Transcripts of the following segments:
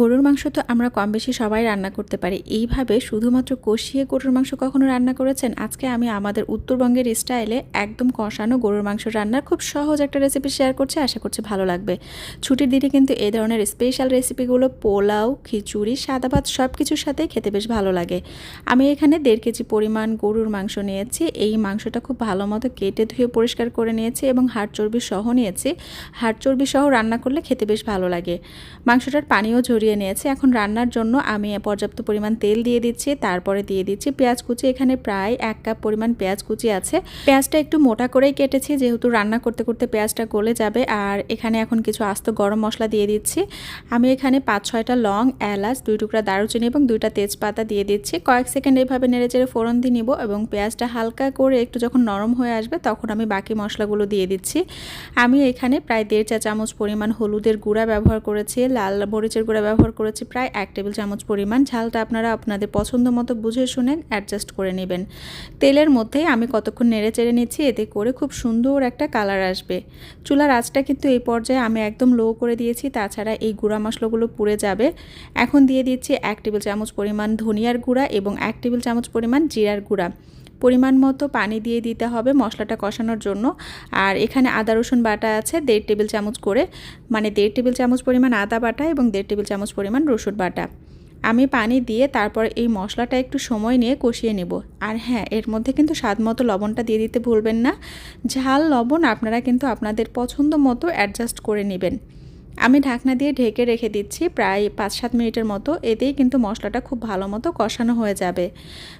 গরুর মাংস তো আমরা কম বেশি সবাই রান্না করতে পারি। এইভাবে শুধুমাত্র কষিয়ে গরুর মাংস কখনো রান্না করেছেন? আজকে আমি আমাদের উত্তরবঙ্গের স্টাইলে একদম কষানো গরুর মাংস রান্নার খুব সহজ একটা রেসিপি শেয়ার করছি। আশা করছি ভালো লাগবে। ছুটির দিনে কিন্তু এই ধরনের স্পেশাল রেসিপিগুলো পোলাও, খিচুড়ি, সাদা ভাত সব কিছুর সাথে খেতে বেশ ভালো লাগে। আমি এখানে দেড় কেজি পরিমাণ গরুর মাংস নিয়েছি। এই মাংসটা খুব ভালো মতো কেটে ধুয়ে পরিষ্কার করে নিয়েছি এবং হাড় চর্বি সহ নিয়েছি। হাড় চর্বি সহ রান্না করলে খেতে বেশ ভালো লাগে। মাংসটার পানিও ঝরিয়ে নিয়েছি। এখন রান্নার জন্য আমি পর্যাপ্ত পরিমাণ তেল দিয়ে দিচ্ছি, তারপরে দিয়ে দিচ্ছি পেঁয়াজ কুচি। এখানে প্রায় এক কাপ পরিমাণ পেঁয়াজ কুচি আছে। পেঁয়াজটা একটু মোটা করেই কেটেছি, যেহেতু রান্না করতে করতে পেঁয়াজটা গলে যাবে। আর এখানে এখন কিছু আস্ত গরম মশলা দিয়ে দিচ্ছি। আমি এখানে পাঁচ, ছয়টা লং, এলাচ, দুই টুকরা দারুচিনি এবং দুইটা তেজপাতা দিয়ে দিচ্ছি। কয়েক সেকেন্ড এইভাবে নেড়ে চেড়ে ফোড়ন দিয়ে নিব এবং পেঁয়াজটা হালকা করে একটু যখন নরম হয়ে আসবে, তখন আমি বাকি মশলাগুলো দিয়ে দিচ্ছি। আমি এখানে প্রায় দেড় চা চামচ পরিমাণ হলুদের গুঁড়া ব্যবহার করেছি, লাল মরিচের গুঁড়া ব্যবহার করেছি প্রায় এক টেবিল চামচ পরিমাণ। ঝালটা আপনারা আপনাদের পছন্দ মতো বুঝে শুনে অ্যাডজাস্ট করে নেবেন। তেলের মধ্যেই আমি কতক্ষণ নেড়ে চেড়ে নিচ্ছি, এতে করে খুব সুন্দর একটা কালার আসবে। চুলার আঁচটা কিন্তু এই পর্যায়ে আমি একদম লো করে দিয়েছি, তাছাড়া এই গুঁড়া মশলাগুলো পুড়ে যাবে। এখন দিয়ে দিচ্ছি এক টেবিল চামচ পরিমাণ ধনিয়ার গুঁড়া এবং এক টেবিল চামচ পরিমাণ জিরার গুঁড়া। পরিমাণ মতো পানি দিয়ে দিতে হবে মশলাটা কষানোর জন্য। আর এখানে আদা, রসুন বাটা আছে, দেড় টেবিল চামচ করে মানে দেড় টেবিল চামচ পরিমাণ আদা বাটা এবং দেড় টেবিল চামচ পরিমাণ রসুন বাটা। আমি পানি দিয়ে তারপর এই মশলাটা একটু সময় নিয়ে কষিয়ে নেব। আর হ্যাঁ এর মধ্যে কিন্তু স্বাদ মতো লবণটা দিয়ে দিতে ভুলবেন না। ঝাল লবণ আপনারা কিন্তু আপনাদের পছন্দ মতো অ্যাডজাস্ট করে নেবেন। আমি ঢাকনা দিয়ে ঢেকে রেখে দিচ্ছি প্রায় পাঁচ সাত মিনিটের মতো। এতেই কিন্তু মশলাটা খুব ভালো মতো কষানো হয়ে যাবে।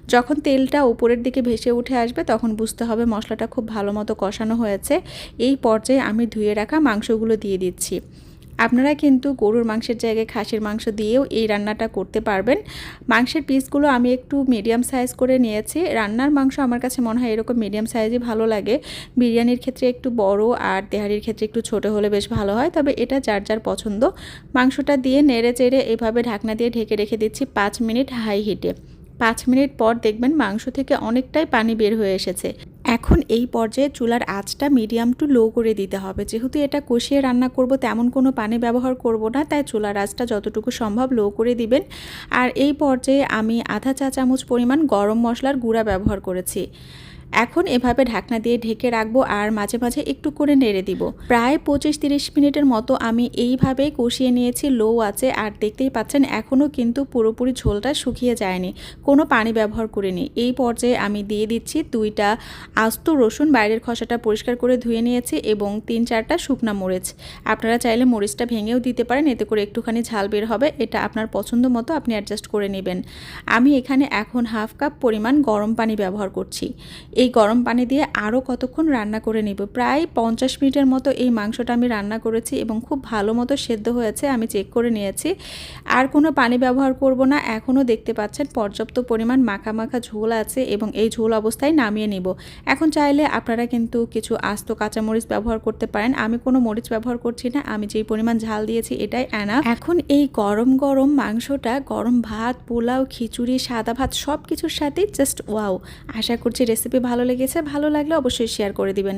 যখন তেলটা উপরের দিকে ভেসে উঠে আসবে, তখন বুঝতে হবে মশলাটা খুব ভালো মতো কষানো হয়েছে। এই পর্যায়ে আমি ধুয়ে রাখা মাংসগুলো দিয়ে দিচ্ছি। আপনারা কিন্তু গরুর মাংসের জায়গায় খাসির মাংস দিয়েও এই রান্নাটা করতে পারবেন। মাংসের পিসগুলো আমি একটু মিডিয়াম সাইজ করে নিয়েছি। রান্নার মাংস আমার কাছে মনে হয় এরকম মিডিয়াম সাইজই ভালো লাগে। বিরিয়ানির ক্ষেত্রে একটু বড় আর তেহারির ক্ষেত্রে একটু ছোট হলে বেশ ভালো হয়। তবে এটা যার যার পছন্দ। মাংসটা দিয়ে নেড়ে চেড়ে এভাবে ঢাকনা দিয়ে ঢেকে রেখে দিচ্ছি পাঁচ মিনিট হাই হিটে। পাঁচ মিনিট পর দেখবেন মাংস থেকে অনেকটাই পানি বের হয়ে এসেছে। এখন এই পর্যায়ে চুলার আঁচটা মিডিয়াম টু লো করে দিতে হবে। যেহেতু এটা কষিয়ে রান্না করব, তেমন কোনো পানি ব্যবহার করব না, তাই চুলার আঁচটা যতটুকু সম্ভব লো করে দিবেন। আর এই পর্যায়ে আমি আধা চা চামচ পরিমাণ গরম মশলার গুঁড়া ব্যবহার করেছি। এখন এভাবে ঢাকনা দিয়ে ঢেকে রাখব আর মাঝে মাঝে একটু করে নেড়ে দিব। প্রায় পঁচিশ তিরিশ মিনিটের মতো আমি এইভাবেই কষিয়ে নিয়েছি, লো আছে আর দেখতেই পাচ্ছেন এখনও কিন্তু পুরোপুরি ঝোলটা শুকিয়ে যায়নি, কোনো পানি ব্যবহার করিনি। এই পর্যায়ে আমি দিয়ে দিচ্ছি দুইটা আস্ত রসুন, বাইরের খসাটা পরিষ্কার করে ধুয়ে নিয়েছি এবং তিন চারটা শুকনা মরিচ। আপনারা চাইলে মরিচটা ভেঙেও দিতে পারেন, এতে করে একটুখানি ঝাল বের হবে, এটা আপনার পছন্দ মতো আপনি অ্যাডজাস্ট করে নেবেন। আমি এখানে এখন হাফ কাপ পরিমাণ গরম পানি ব্যবহার করছি। এই গরম পানি দিয়ে আরও কতক্ষণ রান্না করে নিব? প্রায় পঞ্চাশ মিনিটের মতো এই মাংসটা আমি রান্না করেছি এবং খুব ভালো মতো সেদ্ধ হয়েছে, আমি চেক করে নিয়েছি। আর কোনো পানি ব্যবহার করব না এখনও দেখতে পাচ্ছেন পর্যাপ্ত পরিমাণ মাখা মাখা ঝোল আছে এবং এই ঝোল অবস্থায় নামিয়ে নিব। এখন চাইলে আপনারা কিন্তু কিছু আস্ত কাঁচামরিচ ব্যবহার করতে পারেন। আমি কোনো মরিচ ব্যবহার করছি না, আমি যেই পরিমাণ ঝাল দিয়েছি এটাই অ্যানা এখন এই গরম গরম মাংসটা, গরম ভাত, পোলাও, খিচুড়ি, সাদা ভাত সব কিছুর সাথেই জাস্ট ওয়াও আশা করছি রেসিপি ভালো লেগেছে ভালো লাগলে অবশ্যই শেয়ার করে দিবেন।